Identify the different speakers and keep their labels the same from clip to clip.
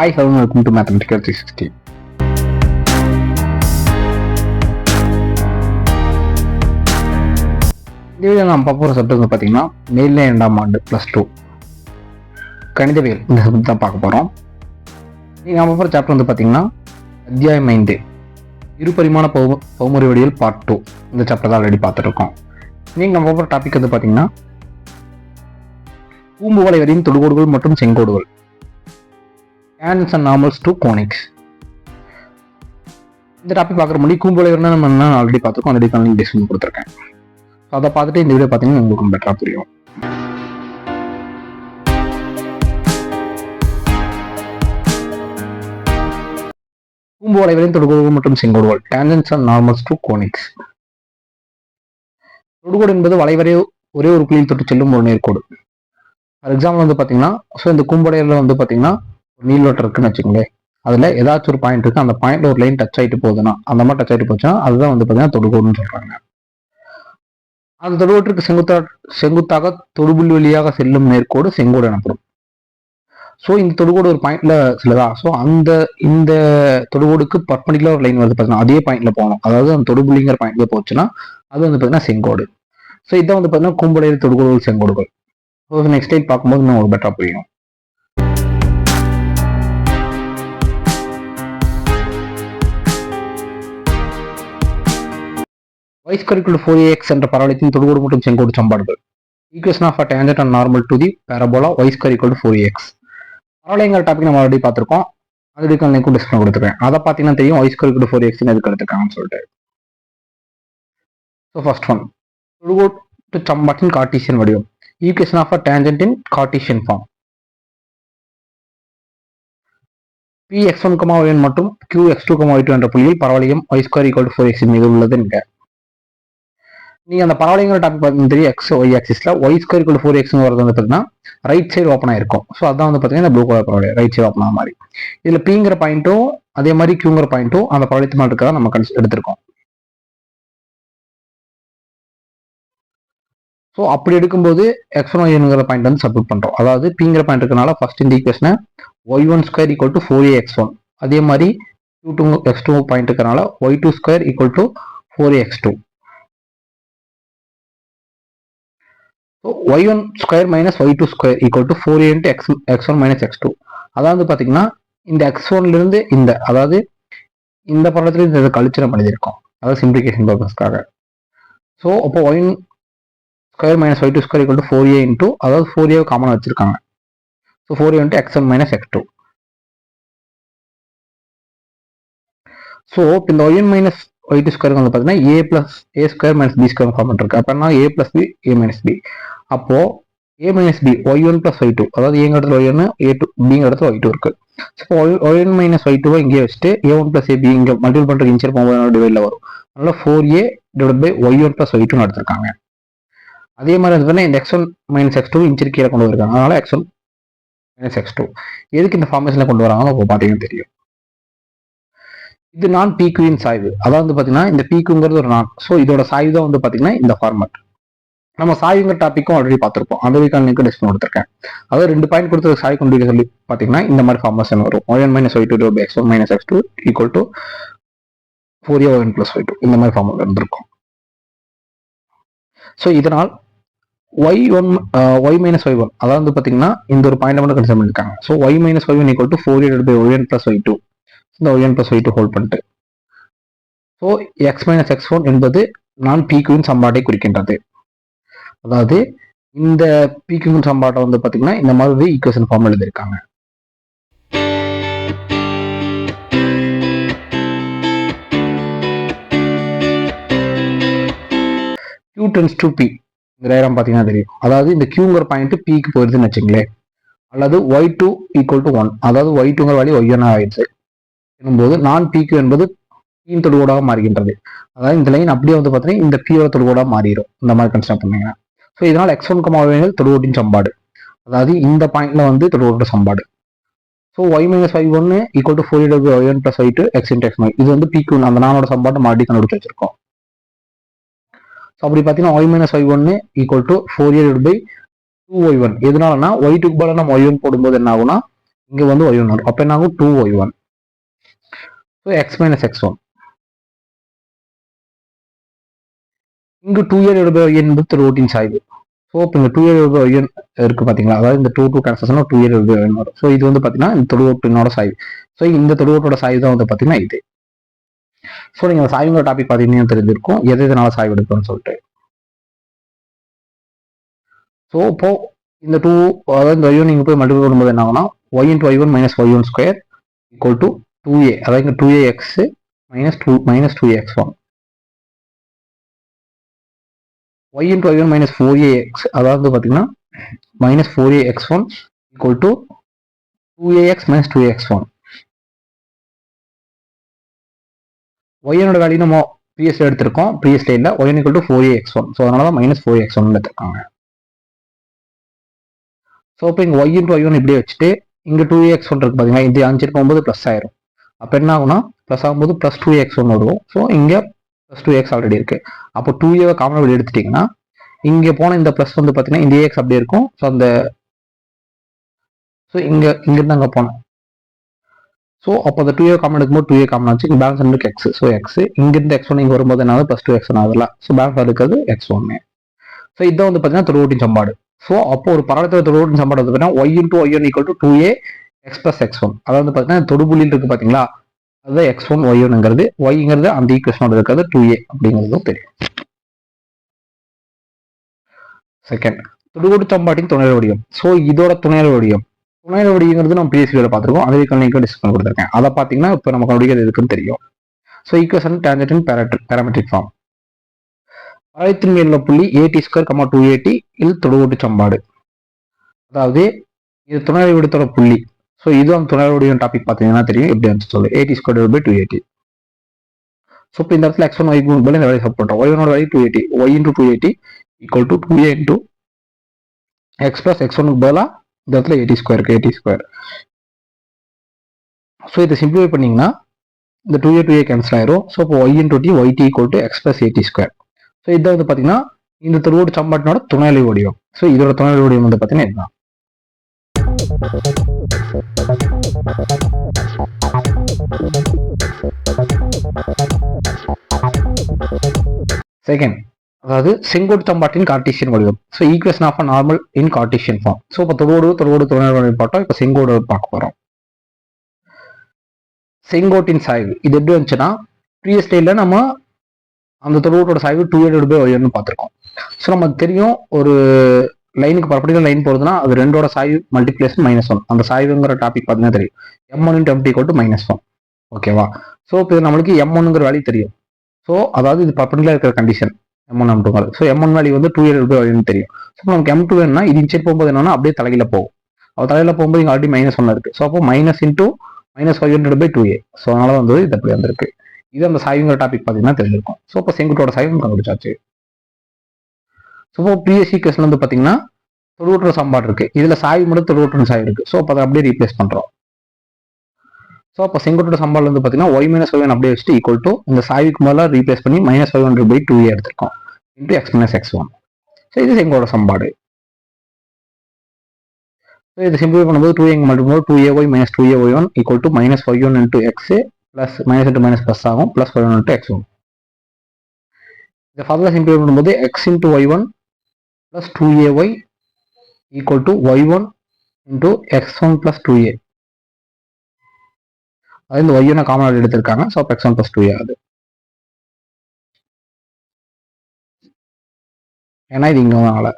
Speaker 1: Hi hello welcome to mathematical three sixty இந்த video நான் பார்க்க போகிற சப்ஜெக்ட் வந்து பார்த்தீங்கன்னா மேல்நிலை இரண்டாம் ஆண்டு ப்ளஸ் டூ கணிதவியல் இந்த சப்ஜெக்ட் தான் பார்க்க போகிறோம் நீங்கள் நம்ம போகிற சாப்டர் வந்து பார்த்தீங்கன்னா அத்தியாயம் ஐந்து இருபரிமாண பௌ பௌமுறை வடிவில் பார்ட் டூ இந்த சாப்டர் தான் ஆல்ரெடி பார்த்துருக்கோம் நீங்கள் நம்ம போகிற டாபிக் வந்து பார்த்தீங்கன்னா கூம்பு வளைவரின் தொடுகோடுகள் மற்றும் செங்கோடுகள். கேன்ஸ் அண்ட் நார்மல்ஸ் டு கோனிக்ஸ் இந்த டாபிக் பார்க்குற முடி கூம்பு நம்ம என்ன ஆல்ரெடி பார்த்துருக்கோம். ஆல்ரெடி லிங்க் டிஸ்கிரிப்ஷன் கொடுத்துருக்கேன். ஸோ அதை பார்த்துட்டு இந்த வீடியோ பார்த்தீங்கன்னா உங்களுக்கு பெட்டராக புரியும். கூம்பு தொடுகோடு மற்றும் செங்கோடுகள். Tangents and normals to conics தொடுகோடு என்பது வளைவரை ஒரே ஒரு புள்ளியில் தொட்டு செல்லும் ஒரு நேர்கோடு. ஃபார் எக்ஸாம்பிள் வந்து பார்த்தீங்கன்னா ஸோ இந்த கூம்படையில் வந்து பார்த்தீங்கன்னா நீள்வட்டம் இருக்குன்னு வச்சுக்கோங்களேன். அதில் ஏதாச்சும் ஒரு பாயிண்ட் இருக்குது அந்த பாயிண்ட் ஒரு லைன் டச் ஆகிட்டு போகுதுன்னா அந்த மாதிரி டச் ஆகிட்டு போச்சுன்னா அதுதான் வந்து பார்த்தீங்கன்னா தொடுகோடுன்னு சொல்கிறாங்க அந்த தொடுகோட்டிற்கு செங்குத்தா செங்குத்தாக தொடுபுள்ளி வழியாக செல்லும் நேர்கோடு செங்கோடு எனப்படும். ஸோ இந்த தொடுகோடு ஒரு பாயிண்ட்ல சிலதா. ஸோ அந்த இந்த தொடுகோடுக்கு பர்பண்டிகுலர் ஒரு லைன் வருது பார்த்தீங்கன்னா அதே பாயிண்ட்ல போகணும். அதாவது அந்த தொடுபுள்ளிங்கிற பாயிண்ட்ல போச்சுன்னா அது வந்து பார்த்தீங்கன்னா செங்கோடு. ஸோ இதான் வந்து பார்த்தீங்கன்னா கும்பலையில் தொடுகோடுகள் செங்கோடுகள். ஸோ நெக்ஸ்ட் டைம் பார்க்கும்போது இன்னும் ஒரு பெட்டராக புரியும். வைஸ் கரிக்குலர் ஃபோர் எக்ஸ் என்ற பரவலத்தின் தொடுகோடு மற்றும் செங்கோடு சம்பாடுகள் equation of a tangent and normal to the parabola wise கரிக்குலர் ஃபோர் எக்ஸ் பரவலைங்கிற டாபிக் நம்ம ஆல்ரெடி பார்த்துருக்கோம். அதுக்கு லிங்க்கும் டிஸ்பிளே கொடுத்துருக்கேன். அதை பார்த்தீங்கன்னா தெரியும் வைஸ் கரிக்குலர் ஃபோர் எக்ஸ்னு எதுக்கு எடுத்துருக்காங்கன்னு சொல்லிட்டு. ஸோ ஃபர்ஸ்ட் ஒன் தொடுகோடு சம்பாட்டின் கார்டீசியன் வடிவம். Equation of a tangent in Cartesian form P x one comma one மற்றும் Q x two comma y என்ற புள்ளியில் பரவலையும் y square equal four x மீது உள்ளது என்க. நீங்க அந்த பரவலைங்கிற டாபிக் பார்த்தீங்கன்னா தெரியும் எக்ஸ் ஒய் ஆக்சிஸ்ல ஒய் ஸ்கொயர் கூட ஃபோர் எக்ஸ் வரது வந்து பார்த்தீங்கன்னா ரைட் சைடு ஓப்பன் ஆயிருக்கும். ஸோ அதான் வந்து பார்த்தீங்கன்னா இந்த ப்ளூ கலர் பரவலை ரைட் சைடு ஓப்பன் ஆன மாதிரி. இதுல பிங்கிற பாயிண்ட்டும் அதே மாதிரி கியூங்கிற பாயிண்ட்டும் அந்த பரவலத்து மாதிரி இருக்கிறதா நம்ம கன்சி எடுத்திருக்கோம். ஸோ அப்படி எடுக்கும்போது எக்ஸ் ஒன் ஒய்ங்கிற பாயிண்ட் வந்து சப்மிட் பண்ணுறோம் அதாவது பிங்கிற பாயிண்ட் இருக்கனால ஃபர்ஸ்ட் இந்த ஈக்குவேஷனை y one square equal to four a x one அதே மாதிரி two two x two point இருக்கனால y two square equal to four a x two y one square minus y two square equal to four into x x one minus x two அதாவது பார்த்தீங்கன்னா இந்த X ஒன்லேருந்து இந்த அதாவது இந்த படத்துல இந்த இதை கழிச்சு நம்ம எழுதியிருக்கோம். அதாவது சிம்பிளிகேஷன் பர்பஸ்க்காக ஸோ அப்போ y square minus y two square equal to four a into அதாவது ஃபோர் ஏ காமனாக வச்சிருக்காங்க. So four a into x one minus x two so இப்போ இந்த y one minus y two square வந்து பார்த்தீங்கன்னா a plus a square minus b square form பண்ணிருக்கு. அப்போனா a plus b a minus b அப்போ a minus b y one plus y two அதாவது ஏங்க இடத்துல ஒய் ஒன்று ஏ டூ பிங்க இடத்துல ஒய் டூ இருக்கு. So y one minus y டூவை இங்கே வச்சுட்டு a one plus a b இங்கே மல்டிபிள் பண்ணுற இன்ச்சர் போகும்போது டிவைடில் வரும். அதனால four a divide by y one plus y two எடுத்திருக்காங்க. அதே மாதிரி வந்து பார்த்தீங்கன்னா இந்த x one minus x two இன்ச்சர் கீழே கொண்டு வந்திருக்காங்க. அதனால x one minus x two எதுக்கு இந்த ஃபார்மேஷனில் கொண்டு வராங்களோ அப்போ பார்த்தீங்கன்னா தெரியும். இது நான் பீக்குவின் சாய்வு. அதாவது வந்து பார்த்தீங்கன்னா இந்த பீக்குங்கிறது ஒரு நான். ஸோ இதோட சாய்வு தான் வந்து பார்த்தீங்கன்னா இந்த ஃபார்மட் நம்ம சாய்வுங்கிற டாப்பிக்கும் ஆல்ரெடி பார்த்துருப்போம். அந்த வீக்கான லிங்க் டிஸ்பிளே கொடுத்துருக்கேன். அதாவது ரெண்டு பாயிண்ட் கொடுத்து சாய் கொண்டு சொல்லி பார்த்தீங்கன்னா இந்த மாதிரி ஃபார்மேஷன் வரும். Y one minus y two two x one minus x two equal to four a one plus y two இந்த மாதிரி ஃபார்முலா இருந்திருக்கும். ஸோ இதனால் y one y minus y one அதாவது வந்து பார்த்தீங்கன்னா இந்த ஒரு பாயிண்ட் மட்டும் கன்சிடர் பண்ணியிருக்காங்க so y minus y one equal to four a by y one plus y two இந்த y one plus y two hold பண்ணிட்டு so x minus x one என்பது நான் பீக்குவின் சம்பாட்டை குறிக்கின்றது. அதாவது இந்த பீக்குவின் சம்பாட்டை வந்து பார்த்தீங்கன்னா இந்த மாதிரி ஈக்குவேஷன் ஃபார்ம் எழுதியிருக்காங்க. கியூ டென்ஸ் டு பி இந்த டயக்ராம் பார்த்தீங்கன்னா தெரியும். அதாவது இந்த கியூங்கிற பாயிண்ட் பிக்கு போயிருதுன்னு வச்சுங்களேன். அல்லது y two equal to one அதாவது ஒய் டூங்கிற வழி ஒய் ஒன் ஆயிடுச்சு எனும்போது நான் பிக்யூ என்பது பியின் தொடுகோடாக மாறுகின்றது. அதாவது இந்த லைன் அப்படியே வந்து பார்த்தீங்கன்னா இந்த பியோட தொடுகோடாக மாறிடும். இந்த மாதிரி கன்சிடர் பண்ணீங்கன்னா. ஸோ இதனால் எக்ஸ் ஒன் கமாவிகள் தொடுகோட்டின் சம்பாடு. அதாவது இந்த பாயிண்ட்ல வந்து தொடுகோட்ட சம்பாடு. ஸோ ஒய் மைனஸ் ஒய் ஒன்று equal to four double y one plus y two x into x இது வந்து பிக்யூ அந்த நானோட சம்பாட்டை மறுபடியும் கண்டுபிடிச்சு வச்சிருக்கோம். ஸோ அப்படி பார்த்தீங்கன்னா ஒய் மைனஸ் ஒய் ஒன்று ஈக்குவல் டு ஃபோர் இயர் பை டூ ஒய் ஒன் எதனாலனா ஒய் டூக்கு பதிலாக நம்ம ஒய் ஒன் போடும்போது என்ன ஆகும்னா இங்கே வந்து ஒய் ஒன் வரும். அப்போ என்ன ஆகும் two y one so x minus x one இங்கு டூ இயர் எழுபது என்பது ரோட்டின் சாய்வு ஸோ இப்போ இந்த டூ இயர் எழுபது ஒய்யன் இருக்குது பார்த்தீங்களா அதாவது இந்த டூ டூ கேன்சல்ஸ்னா டூ இயர் எழுபது வரும். ஸோ இது வந்து பார்த்தீங்கன்னா இந்த தொடுவோட்டினோட சாய்வு ஸோ இந்த தொடுவோட்டோட சாய்வு தான் வந்து பார்த்தீங்கன்னா இது. ஸோ நீங்கள் சாய்வுங்கிற டாபிக் பார்த்தீங்கன்னா தெரிஞ்சிருக்கும். எது எதனால சாய்வு எடுக்கணும்னு சொல்லிட்டு. ஸோ இப்போ இந்த டூ அதாவது இந்த ஒய்யோ நீங்கள் போய் மல்டிபிள் பண்ணும்போது என்ன ஆகும்னா y into y one minus y one square equal to two a அதாவது இங்கே two a x minus two minus two x one yn to a one minus four a x அதாவது பார்த்தீங்கன்னா minus 4ax1 equal to 2ax minus 2ax1 y னோட value நம்ம ப்ரீவியஸ்ல எடுத்திருக்கோம். Previous ஸ்லைட்ல y equal to 4ax1 so அதனால தான் minus four X one எடுத்திருக்காங்க. ஸோ இப்போ இங்கே y into y1 இப்படியே வச்சுட்டு இங்கே டூ எக்ஸ் ஒன் இருக்கு பார்த்தீங்கன்னா இது அஞ்சு போகும்போது ப்ளஸ் ஆயிரும். அப்போ என்ன ஆகும்னா ப்ளஸ் ஆகும்போது ப்ளஸ் டூ எக்ஸ் ஒன்று வரும். ஸோ இங்கே ப்ளஸ் டூ எக்ஸ் ஆல்ரெடி இருக்குது அப்போ டூ ஏவை காமன் வெளியே எடுத்துட்டிங்கன்னா இங்கே போன இந்த ப்ளஸ் வந்து பார்த்தீங்கன்னா இந்த ஏஎக்ஸ் அப்படியே இருக்கும். ஸோ அந்த ஸோ இங்கே இங்கேருந்து அங்கே போனேன். ஸோ அப்போ அந்த டூ ஏ காமன் எடுக்கும்போது டூ ஏ காமன் ஆச்சு. இங்கே பேலன்ஸ் ரெண்டுக்கு எக்ஸ் ஸோ எக்ஸ் இங்கேருந்து எக்ஸ் ஒன் இங்கே வரும்போது என்ன ப்ளஸ் டூ எக்ஸ் ஒன் ஆகுதுல ஸோ பேலன்ஸ் இருக்கிறது எக்ஸ் ஒன்னு ஸோ இதான் வந்து பார்த்தீங்கன்னா தொடுவோட்டின் சம்பாடு. ஸோ அப்போ ஒரு பரவத்தில் தொடுவோட்டின் சம்பாடு வந்து பார்த்தீங்கன்னா Y into Y one equal to two A X plus X one அதாவது பார்த்தீங்கன்னா தொடுபுள்ளியில் இருக்கு பார்த்தீங்களா அதுதான் எக்ஸ் ஒன் ஒய் ஒன்ங்கிறது ஒய்ங்கிறது அந்த ஈக்குவேஷனோட இருக்கிறது டூ ஏ அப்படிங்கிறதும் தெரியும். செகண்ட் தொடுகோடு சம்பாட்டின் துணை வடிவம். ஸோ இதோட துணை வடிவம். துணை வடிவங்கிறது நம்ம ப்ரீவியஸ் வீடியோவில் பார்த்துருக்கோம். அதே கல்விக்கு டிஸ்கஸ் கொடுத்துருக்கேன். அதை பார்த்தீங்கன்னா இப்போ நமக்கு கண்டுபிடிக்கிறது இருக்குன்னு தெரியும். So equation tangent parametric form பழையத்தின் மேல புள்ளி ஏடி ஸ்கொயர் கம்மா டூ ஏடி இல் தொடுகோட்டு சம்பாடு அதாவது இது துணை வடிவத்தோட புள்ளி. ஸோ இது அந்த துணை வடிவம் டாபிக் பார்த்தீங்கன்னா தெரியும். எப்படி வந்து சொல்லு? Eighty square by two eighty so இப்போ இந்த இடத்துல எக்ஸ் ஒன் ஒய் பதில் இந்த வேலையை சப்போர்ட் பண்ணுறோம் y ஒனோட two a t y into two a t equal to two a into x plus x ஒனுக்கு பதிலாக இந்த இடத்துல எயிட்டி ஸ்கொயருக்கு எயிட்டி ஸ்கொயர் ஸோ இதை சிம்பிளிஃபை பண்ணிங்கன்னா இந்த two a two a cancel ஆயிரும். ஸோ இப்போ y into t y t equal to x plus a t square so இதை வந்து பார்த்தீங்கன்னா இந்த திருவோடு சம்பாட்டினோட துணைநிலை வடிவம். ஸோ இதோட துணைநிலை வடிவம் வந்து பார்த்தீங்கன்னா இதுதான். செகண்ட் அதாவது செங்கோட் தம்பாட்டின் கார்டீசியன் வடிவம். So equation of a normal in Cartesian form so இப்போ தொடுவோடு தொடுவோடு துணை பார்த்தோம் இப்போ செங்கோடு பார்க்க போகிறோம் செங்கோட்டின் சாய்வு. இது எப்படி வந்துச்சுன்னா ப்ரீவியஸ் ஸ்டேட்ல நம்ம அந்த தொடுவோட்டோட சாய்வு டூ ஹண்ட்ரட் பை ஒய்னு பார்த்துருக்கோம். ஸோ நமக்கு தெரியும் ஒரு லைனுக்கு பர்படிகுலர் லைன் போகிறதுனா அது ரெண்டோட சாய்வு மல்டிப்ளேஷன் மைனஸ் ஒன் அந்த சாய்வுங்கிற டாபிக் பார்த்தீங்கன்னா தெரியும். M one into M two கோட்டு மைனஸ் ஒன் ஓகேவா ஸோ இப்போ நம்மளுக்கு எம் ஒன்னுங்கிற வேல்யூ தெரியும். ஸோ அதாவது இது பர்படிகுலர் இருக்கிற condition m one m two so m one value வந்து டூ இயர் அப்படின்னு தெரியும். ஸோ நமக்கு எம் டூ வேணும்னா இது இன்ச்சே போகும்போது என்னன்னா அப்படியே தலையில போகும். அவள் தலையில போகும்போது இங்கே ஆல்ரெடி மைனஸ் ஒன் இருக்கு. ஸோ அப்போ minus into minus five hundred by two a so அதனால வந்து இது அப்படி வந்திருக்கு. இது அந்த சாய்வுங்கிற டாபிக் பார்த்தீங்கன்னா தெரிஞ்சிருக்கும். ஸோ இப்போ செங்குட்டோட சாய்வு கண்டுபிடிச்சாச்சு. ஸோ இப்போ பிஎஸ்சி கேஸ்ல வந்து பார்த்தீங்கன்னா தொழுவற்ற சம்பாடு இருக்கு. இதுல சாய்வு மட்டும் தொழுவற்ற சாய்வு இருக்கு. ஸோ அப்போ அதை அப்படியே ரீப்ளேஸ் பண்றோம். ஸோ அப்போ செங்குட்டோட சம்பாடு வந்து பார்த்தீங்கன்னா ஒய் மைனஸ் ஒய் அப்படியே வச்சுட்டு ஈக்குவல் டு இந்த சாய்வுக்கு மேலே ரீப்ளேஸ் பண்ணி minus five hundred by two எடுத்திருக்கோம். Into X minus X one so இது செங்கோட சம்பாடு. ஸோ இது சிம்பிள் பண்ணும்போது டூ எங் மட்டும் two a y minus two a y one equal to minus five one into x plus minus into minus plus ஆகும் plus five one into x one இந்த further simple பண்ணும்போது x into y one plus two a y equal to y one into X one plus two A இந்த Y one common எடுத்திருக்காங்க. So அப்போ X one plus two ஆகுது ஏன்னா இது இங்கே அதனால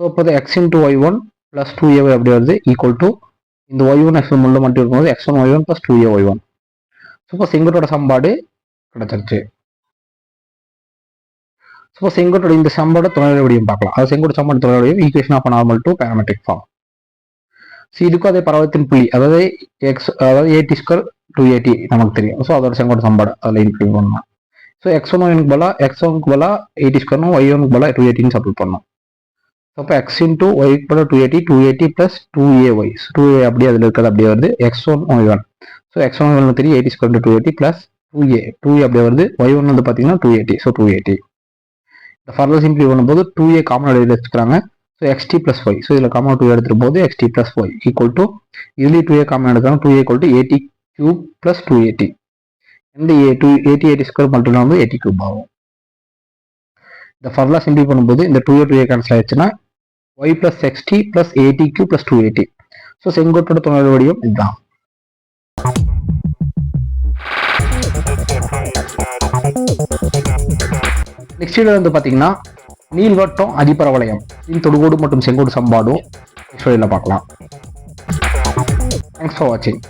Speaker 1: ஸோ இப்போ x into y one plus two a அப்படி வருது? ஈக்குவல் டு இந்த ஒய் ஒன் எக்ஸ் ஒன் உள்ள மட்டும் இருக்கும்போது x one y one plus two a y one so இப்போ செங்குட்டோட சம்பாடு கிடைச்சிருச்சு. ஸோ செங்குட்டோட இந்த சம்பாட துணை வடிவம் பார்க்கலாம். அது செங்குட்டு சம்பாடு துணை வடிவம் equation of normal to parametric form so இதுக்கும் அதே பரவத்தின் புள்ளி அதாவது எக்ஸ் அதாவது ஏடி ஸ்கொயர் டூ எயிட்டி நமக்கு தெரியும். ஸோ அதோட செங்கோட சம்பாடு. அதில் இன்க்ளூட் பண்ணலாம். ஸோ எக்ஸ் ஒன் ஒனுக்கு பலா எக்ஸ் ஒனுக்கு பலா எயிட்டி ஸ்கொயர்னும் ஒய் ஒனுக்கு பலா டூ எயிட்டின்னு சப்போர்ட் பண்ணோம் ஸோ அப்போ எக்ஸ் இன்டூ ஒய்க்கு பலா two a t two a t plus two a y two a அப்படியே அதில் இருக்கிறது அப்படியே வருது. X one y one so x one one தெரியும் a t square two a t plus two a two a அப்படியே வருது. Y one வந்து பார்த்தீங்கன்னா two a t so two a t இந்த ஃபர்தர் சிம்பிளி பண்ணும்போது டூ ஏ common வெளியில் வச்சுக்கிறாங்க so x t plus Y so இதில் காமன் டூ எடுத்துகிட்டு போது X T plus Y equal to இதுலேயும் டூ ஏ காமன் எடுத்தாங்க two a equal to a t cube plus two a t இந்த two a t a t square மட்டும் வந்து eighty cube ஆகும். இந்த ஃபர்லாம் சிம்பிள் பண்ணும்போது இந்த two a two a cancel ஆயிடுச்சுன்னா y plus sixty plus a t q plus two a t so செங்கோட்டோட துணை வடிவம் இதுதான். நெக்ஸ்ட் வீடியோ வந்து பார்த்தீங்கன்னா நீள்வட்டம் அதிபரவளையம். இன் தொடுகோடு மற்றும் செங்கோடு சம்பாடும். நெக்ஸ்ட் வீடியோவில் பார்க்கலாம். தேங்க்ஸ் ஃபார் வாட்சிங்